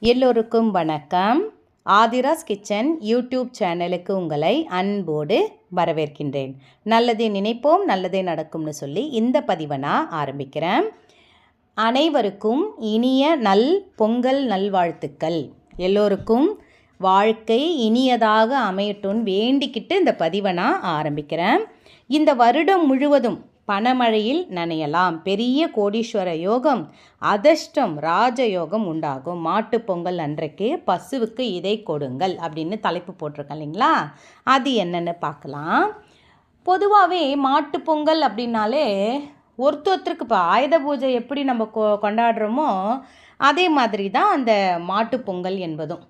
எல்லோருக்கும் வணக்கம். Aadhira's kitchen YouTube சேனலுக்கு உங்களை அன்போடு வரவேற்கின்றேன். நல்லதை நினைப்போம் நல்லதே நடக்கும்னு சொல்லி இந்த பதிவை நான் ஆரம்பிக்கிறேன். அனைவருக்கும் இனிய நல் பொங்கல் நல்வாழ்த்துக்கள். எல்லோருக்கும் வாழ்க்கை இனியதாக அமையட்டும்னு வேண்டிக்கிட்டு இந்த பதிவை நான் ஆரம்பிக்கிறேன். இந்த வருடம் முழுவதும் பணமழையில் நனையலாம். பெரிய கோடீஸ்வர யோகம் அதிர்ஷ்டம் ராஜயோகம் உண்டாகும். மாட்டு பொங்கல் அன்றைக்கு பசுவுக்கு இதை கொடுங்கள் அப்படின்னு தலைப்பு போட்டிருக்கேன் இல்லைங்களா? அது என்னென்னு பார்க்கலாம். பொதுவாகவே மாட்டு பொங்கல் அப்படின்னாலே ஒருத்தொருத்தருக்கு இப்போ ஆயுத பூஜை எப்படி நம்ம கொ கொண்டாடுறோமோ அதே மாதிரி தான் அந்த மாட்டு பொங்கல் என்பதும்.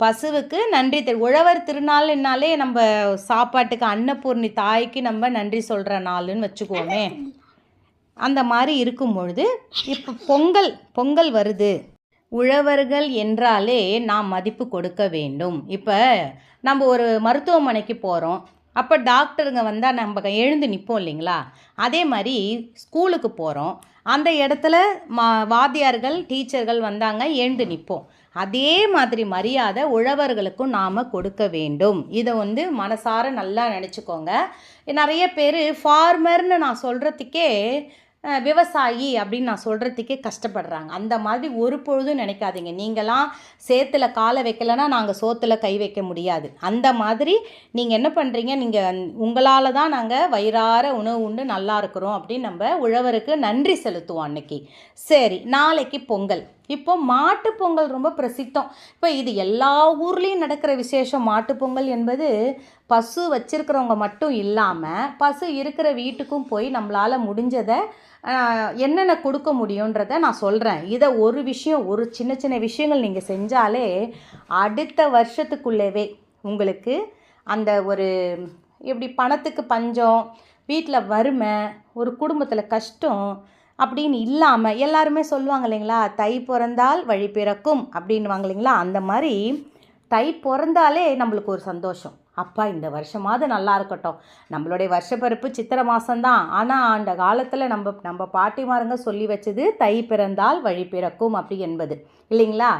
பசுவுக்கு நன்றி தெரி உழவர் திருநாள்னாலே நம்ம சாப்பாட்டுக்கு அன்னபூர்ணி தாய்க்கு நம்ம நன்றி சொல்கிற நாள்னு வச்சுக்கோமே. அந்த மாதிரி இருக்கும் பொழுது இப்போ பொங்கல் பொங்கல் வருது. உழவர்கள் என்றாலே நாம் மதிப்பு கொடுக்க வேண்டும். இப்போ நம்ம ஒரு மருத்துவமனைக்கு போகிறோம் அப்போ டாக்டருங்க வந்தால் நம்ம எழுந்து நிற்போம் இல்லைங்களா? அதே மாதிரி ஸ்கூலுக்கு போகிறோம் அந்த இடத்துல மா வாத்தியார்கள் டீச்சர்கள் வந்தாங்க எழுந்து நிற்போம் அதே மாதிரி மரியாதை உழவர்களுக்கும் நாம் கொடுக்க வேண்டும். இதை வந்து மனசார நல்லா நினச்சிக்கோங்க. நிறைய பேர் ஃபார்மர்னு நான் சொல்கிறதுக்கே விவசாயி அப்படின்னு நான் சொல்கிறதுக்கே கஷ்டப்படுறாங்க. அந்த மாதிரி ஒரு பொழுதும் நினைக்காதீங்க. நீங்களாம் சேத்துல காலை வைக்கலைன்னா நாங்கள் சோத்தில் கை வைக்க முடியாது. அந்த மாதிரி நீங்கள் என்ன பண்ணுறீங்க நீங்கள் உங்களால் தான் நாங்கள் வயிறார உணவு உண்டு நல்லா இருக்கிறோம் அப்படின்னு நம்ம உழவருக்கு நன்றி செலுத்துவோம் அன்னைக்கு. சரி நாளைக்கு பொங்கல். இப்போ மாட்டுப்பொங்கல் ரொம்ப பிரசித்தம். இப்போ இது எல்லா ஊர்லேயும் நடக்கிற விசேஷம். மாட்டுப்பொங்கல் என்பது பசு வச்சிருக்கிறவங்க மட்டும் இல்லாமல் பசு இருக்கிற வீட்டுக்கும் போய் நம்மளால் முடிஞ்சதை என்னென்ன கொடுக்க முடியுன்றதை நான் சொல்கிறேன் இதை ஒரு விஷயம் ஒரு சின்ன சின்ன விஷயங்கள் நீங்கள் செஞ்சாலே அடுத்த வருஷத்துக்குள்ளேவே உங்களுக்கு அந்த ஒரு எப்படி பணத்துக்கு பஞ்சம் வீட்டில் வறுமை ஒரு குடும்பத்தில் கஷ்டம் அப்படின்னு இல்லாமல் எல்லாருமே சொல்லுவாங்க இல்லைங்களா? தை பிறந்தால் வழி பிறக்கும் அப்படின்வாங்க இல்லைங்களா? அந்த மாதிரி தை பிறந்தாலே நம்மளுக்கு ஒரு சந்தோஷம். அப்பா இந்த வருஷமாவது நல்லா இருக்கட்டும். நம்மளுடைய வருஷப்பிறப்பு சித்திரை மாதம்தான் ஆனால் அந்த காலத்தில் நம்ம நம்ம பாட்டிமாருங்க சொல்லி வச்சது தை பிறந்தால் வழி பிறக்கும் அப்படி என்பது. இல்லைங்களா?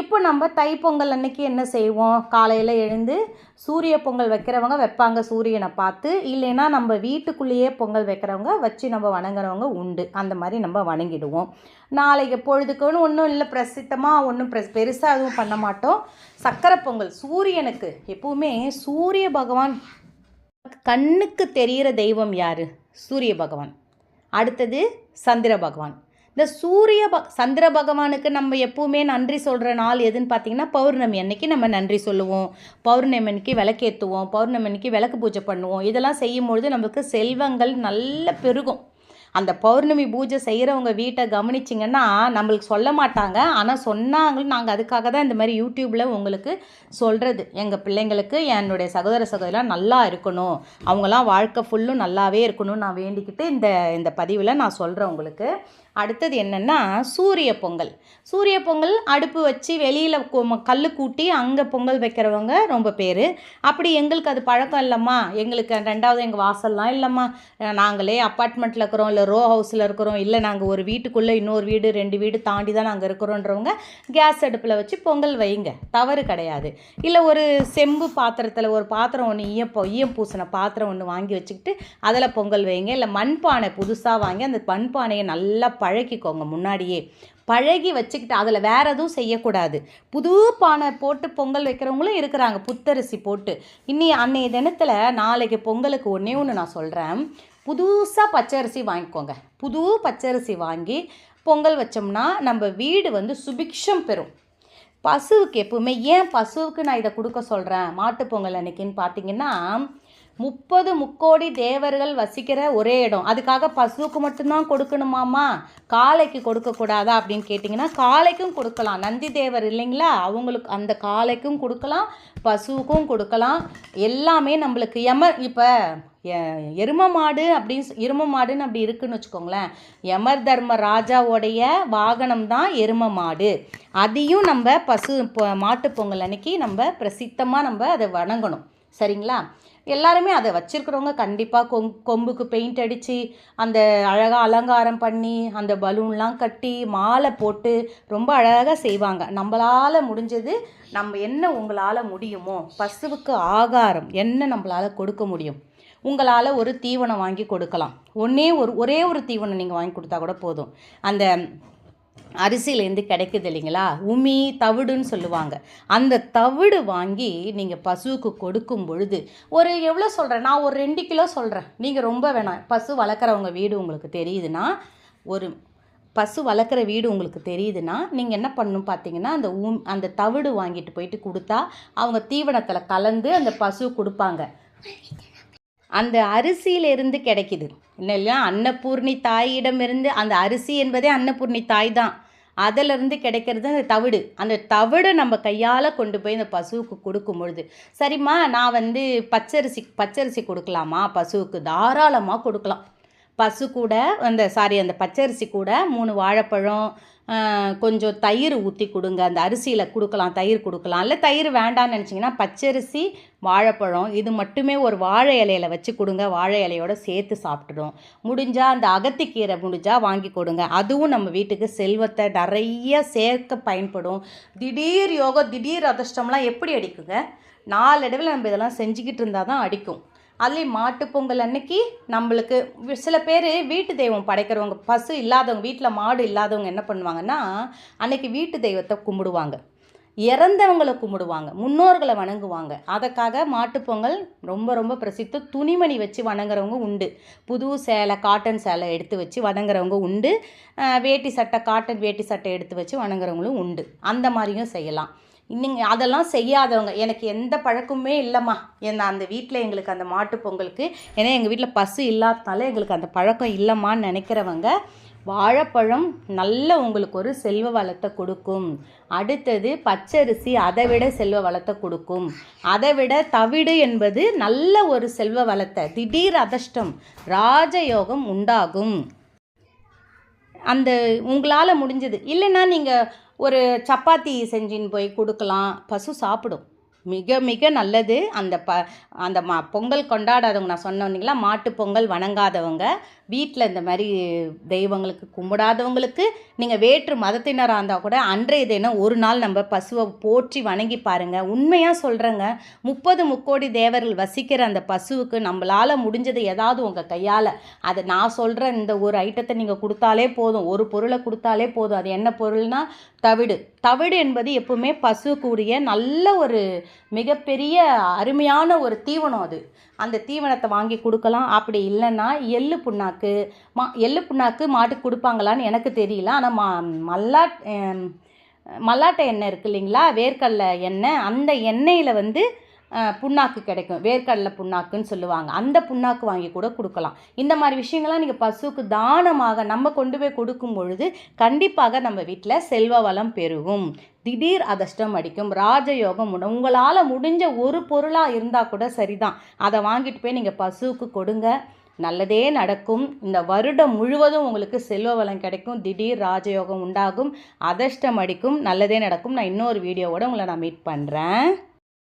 இப்போ நம்ம தை பொங்கல் அன்னைக்கு என்ன செய்வோம்? காலையில் எழுந்து சூரிய பொங்கல் வைக்கிறவங்க வைப்பாங்க சூரியனை பார்த்து. இல்லைன்னா நம்ம வீட்டுக்குள்ளேயே பொங்கல் வைக்கிறவங்க வச்சு நம்ம வணங்குறவங்க உண்டு. அந்த மாதிரி நம்ம வணங்கிடுவோம். நாளைக்கு பொழுதுக்குன்னு ஒன்றும் இல்லை பிரசித்தமாக ஒன்றும் பெருசாக எதுவும் பண்ண மாட்டோம். சக்கரை பொங்கல். சூரியனுக்கு. எப்பவுமே சூரிய பகவான் கண்ணுக்கு தெரிகிற தெய்வம் யார்? சூரிய பகவான். அடுத்தது சந்திர பகவான். இந்த சூரிய ப சந்திர பகவானுக்கு நம்ம எப்பவுமே நன்றி சொல்கிற நாள் எதுன்னு பார்த்தீங்கன்னா பௌர்ணமி அன்னைக்கு நம்ம நன்றி சொல்லுவோம். பௌர்ணமிக்கு விளக்கேற்றுவோம் பௌர்ணமிக்கு விளக்கு பூஜை பண்ணுவோம். இதெல்லாம் செய்யும்பொழுது நமக்கு செல்வங்கள் நல்ல பெருகும். அந்த பௌர்ணமி பூஜை செய்கிறவங்க வீட்டை கவனிச்சிங்கன்னா நம்மளுக்கு சொல்ல மாட்டாங்க. ஆனால் சொன்னாங்களும் நாங்கள் அதுக்காக தான் இந்த மாதிரி யூடியூப்பில் உங்களுக்கு சொல்கிறது எங்கள் பிள்ளைங்களுக்கு என்னுடைய சகோதர சகோதரிலாம் நல்லா இருக்கணும். அவங்களாம் வாழ்க்கை ஃபுல்லும் நல்லாவே இருக்கணும்னு நான் வேண்டிக்கிட்டு இந்த இந்த பதிவில் நான் சொல்கிறேன் உங்களுக்கு. அடுத்தது என்னென்னா சூரிய பொங்கல். சூரிய பொங்கல் அடுப்பு வச்சு வெளியில் கல் கூட்டி அங்கே பொங்கல் வைக்கிறவங்க ரொம்ப பேர். அப்படி எங்களுக்கு அது பழக்கம் இல்லைம்மா. எங்களுக்கு ரெண்டாவது எங்கள் வாசல்லாம் இல்லைம்மா. நாங்களே அப்பார்ட்மெண்ட்டில் இருக்கிறோம் இல்லை ரோ ஹவுஸில் இருக்கிறோம் இல்லை நாங்கள் ஒரு வீட்டுக்குள்ளே இன்னொரு வீடு ரெண்டு வீடு தாண்டி தான் நாங்கள் இருக்கிறோன்றவங்க கேஸ் அடுப்பில் வச்சு பொங்கல் வைங்க. தவறு கிடையாது. இல்லை ஒரு செம்பு பாத்திரத்தில் ஒரு பாத்திரம் ஒன்று ஈயம் ஈயம் பூசின பாத்திரம் ஒன்று வாங்கி வச்சுக்கிட்டு அதில் பொங்கல் வைங்க. இல்லை மண்பானை புதுசாக வாங்கி அந்த மண்பானையை நல்லா பழகிக்கோங்க முன்னாடியே. பழகி வச்சுக்கிட்டு அதில் வேறு எதுவும் செய்யக்கூடாது. புது பானை போட்டு பொங்கல் வைக்கிறவங்களும் இருக்கிறாங்க. புத்தரிசி போட்டு. இன்னி அன்னைய தினத்தில் நாளைக்கு பொங்கலுக்கு ஒன்றே ஒன்று நான் சொல்கிறேன் புதுசாக பச்சரிசி வாங்கிக்கோங்க. புது பச்சரிசி வாங்கி பொங்கல் வச்சோம்னா நம்ம வீடு வந்து சுபிக்ஷம் பெறும். பசுவுக்கு எப்பவுமே ஏன் பசுவுக்கு நான் இதை கொடுக்க சொல்கிறேன் மாட்டுப் பொங்கல் அன்னைக்குன்னு பார்த்தீங்கன்னா முப்பது முக்கோடி தேவர்கள் வசிக்கிற ஒரே இடம். அதுக்காக பசுவுக்கு மட்டும்தான் கொடுக்கணுமாமா காளைக்கு கொடுக்கக்கூடாதா அப்படின்னு கேட்டிங்கன்னா காளைக்கும் கொடுக்கலாம். நந்தி தேவர் இல்லைங்களா? அவங்களுக்கு அந்த காளைக்கும் கொடுக்கலாம் பசுவுக்கும் கொடுக்கலாம். எல்லாமே நம்மளுக்கு எம இப்போ எரும மாடு அப்படின்னு சொ- எரும மாடுன்னு அப்படி இருக்குன்னு வச்சுக்கோங்களேன். யமர் தர்ம ராஜாவோடைய வாகனம் தான் எரும மாடு. அதையும் நம்ம பசு இப்போ மாட்டுப் பொங்கல் அன்னைக்கு நம்ம பிரசித்தமாக நம்ம அதை வணங்கணும். சரிங்களா? எல்லாருமே அதை வச்சுருக்கிறவங்க கண்டிப்பாக கொங் கொம்புக்கு பெயிண்ட் அடித்து அந்த அழகாக அலங்காரம் பண்ணி அந்த பலூன்லாம் கட்டி மாலை போட்டு ரொம்ப அழகாக செய்வாங்க. நம்மளால் முடிஞ்சது நம்ம என்ன உங்களால் முடியுமோ பசுவுக்கு ஆகாரம் என்ன நம்மளால் கொடுக்க முடியும் உங்களால் ஒரு தீவனம் வாங்கி கொடுக்கலாம். ஒன்றே ஒரு ஒரே ஒரு தீவனம் நீங்கள் வாங்கி கொடுத்தா கூட போதும். அந்த அரிசியிலேருந்து கிடைக்குது இல்லைங்களா? உமி தவிடுன்னு சொல்லுவாங்க. அந்த தவிடு வாங்கி நீங்கள் பசுவுக்கு கொடுக்கும் பொழுது ஒரு எவ்வளோ சொல்கிறேன் நான் ஒரு ரெண்டு கிலோ சொல்கிறேன் நீங்கள் ரொம்ப வேணாம். பசு வளர்க்குறவங்க வீடு உங்களுக்கு தெரியுதுன்னா ஒரு பசு வளர்க்குற வீடு உங்களுக்கு தெரியுதுன்னா நீங்கள் என்ன பண்ணணும் பார்த்தீங்கன்னா அந்த ஊம் அந்த தவிடு வாங்கிட்டு போயிட்டு கொடுத்தா அவங்க தீவனத்தில் கலந்து அந்த பசு கொடுப்பாங்க. அந்த அரிசியிலிருந்து கிடைக்கிது. என்ன இல்லையா? அன்னபூர்ணி தாயிடமிருந்து அந்த அரிசி என்பதே அன்னபூர்ணி தாய் தான். அதிலிருந்து கிடைக்கிறது அந்த தவிடு. அந்த தவிடை நம்ம கையால் கொண்டு போய் இந்த பசுவுக்கு கொடுக்கும் பொழுது சரிம்மா நான் வந்து பச்சரிசி பச்சரிசி கொடுக்கலாமா? பசுவுக்கு தாராளமாக கொடுக்கலாம். பசு கூட அந்த சாரி அந்த பச்சரிசி கூட மூணு வாழைப்பழம் கொஞ்சம் தயிர் ஊற்றி கொடுங்க. அந்த அரிசியில் கொடுக்கலாம் தயிர் கொடுக்கலாம். இல்லை தயிர் வேண்டாம்னு நினச்சிங்கன்னா பச்சரிசி வாழைப்பழம் இது மட்டுமே ஒரு வாழை இலையில வச்சு கொடுங்க. வாழை இலையோட சேர்த்து சாப்பிட்டுடும் முடிஞ்சால் அந்த அகத்திக்கீரை முடிஞ்சால் வாங்கி கொடுங்க. அதுவும் நம்ம வீட்டுக்கு செல்வத்தை நிறைய சேர்க்க பயன்படும். திடீர் யோகம் திடீர் அதிர்ஷ்டம்லாம் எப்படி அடிக்குங்க? நாளடைவில் நம்ம இதெல்லாம் செஞ்சுக்கிட்டு இருந்தால் தான் அடிக்கும். அதுலேயும் மாட்டு பொங்கல் அன்னைக்கு நம்மளுக்கு சில பேர் வீட்டு தெய்வம் படைக்கிறவங்க பசு இல்லாதவங்க வீட்டில் மாடு இல்லாதவங்க என்ன பண்ணுவாங்கன்னா அன்னைக்கு வீட்டு தெய்வத்தை கும்பிடுவாங்க. இறந்தவங்களை கும்பிடுவாங்க முன்னோர்களை வணங்குவாங்க. அதற்காக மாட்டுப்பொங்கல் ரொம்ப ரொம்ப பிரசித்தம் துணிமணி வச்சு வணங்குறவங்க உண்டு. புது சேலை காட்டன் சேலை எடுத்து வச்சு வணங்குறவங்க உண்டு. வேட்டி சட்டை காட்டன் வேட்டி சட்டை எடுத்து வச்சு வணங்குறவங்களும் உண்டு. அந்த மாதிரியும் செய்யலாம். நீங்கள் அதெல்லாம் செய்யாதவங்க. எனக்கு எந்த பழக்கமுமே இல்லைம்மா. என்ன அந்த வீட்டில் எங்களுக்கு அந்த மாட்டுப் பொங்கலுக்கு ஏன்னா எங்கள் வீட்டில் பசு இல்லாதனால எங்களுக்கு அந்த பழக்கம் இல்லைம்மான்னு நினைக்கிறவங்க வாழைப்பழம் நல்ல உங்களுக்கு ஒரு செல்வ வளத்தை கொடுக்கும். அடுத்தது பச்சரிசி அதை விட செல்வ வளத்தை கொடுக்கும். அதை விட தவிடு என்பது நல்ல ஒரு செல்வ வளத்தை. திடீர் அதிர்ஷ்டம் ராஜயோகம் உண்டாகும். அந்த உங்களால் முடிஞ்சது. இல்லைன்னா நீங்கள் ஒரு சப்பாத்தி செஞ்சுன்னு போய் கொடுக்கலாம். பசு சாப்பிடும். மிக மிக நல்லது. அந்த ப அந்த மா பொங்கல் கொண்டாடாதவங்க நான் சொன்னேன் மாட்டு பொங்கல் வணங்காதவங்க வீட்டில் இந்த மாதிரி தெய்வங்களுக்கு கும்பிடாதவங்களுக்கு நீங்கள் வேற்று மதத்தினராக இருந்தால் கூட அன்றைய தினம் ஒரு நாள் நம்ம பசுவை போற்றி வணங்கி பாருங்கள் உண்மையாக சொல்கிறேங்க முப்பது முக்கோடி தேவர்கள் வசிக்கிற அந்த பசுவுக்கு நம்மளால் முடிஞ்சது ஏதாவது உங்கள் கையால். அதை நான் சொல்கிற இந்த ஒரு ஐட்டத்தை நீங்கள் கொடுத்தாலே போதும். ஒரு பொருளை கொடுத்தாலே போதும். அது என்ன பொருள்னால் தவிடு. தவிடு என்பது எப்பவுமே பசுக்குரிய நல்ல ஒரு மிகப்பெரிய அருமையான ஒரு தீவனம் அது. அந்த தீவனத்தை வாங்கி கொடுக்கலாம். அப்படி இல்லைன்னா எள்ளு புண்ணாக்கு மா எள்ளு புண்ணாக்கு மாட்டுக்கு கொடுப்பாங்களான்னு எனக்கு தெரியல. ஆனால் மா மல்லாட் மல்லாட்டை எண்ணெய் இருக்குது இல்லைங்களா? வேர்க்கடலை எண்ணெய். அந்த எண்ணெயில் வந்து புண்ணாக்கு கிடைக்கும். வேர்க்கடலை புண்ணாக்குன்னு சொல்லுவாங்க. அந்த புண்ணாக்கு வாங்கி கூட கொடுக்கலாம். இந்த மாதிரி விஷயங்கள்லாம் நீங்கள் பசுவுக்கு தானமாக நம்ம கொண்டு போய் கொடுக்கும் பொழுது கண்டிப்பாக நம்ம வீட்டில் செல்வ வளம் பெருகும். திடீர் அதிர்ஷ்டம் அடிக்கும். ராஜயோகம் உண்டு உங்களால் முடிஞ்ச ஒரு பொருளாக இருந்தால் கூட சரிதான். அதை வாங்கிட்டு போய் நீங்கள் பசுவுக்கு கொடுங்க. நல்லதே நடக்கும். இந்த வருடம் முழுவதும் உங்களுக்கு செல்வ வளம் கிடைக்கும். திடீர் ராஜயோகம் உண்டாகும். அதிர்ஷ்டம் அடிக்கும். நல்லதே நடக்கும். நான் இன்னொரு வீடியோவோட உங்களை நான் மீட் பண்ணுறேன்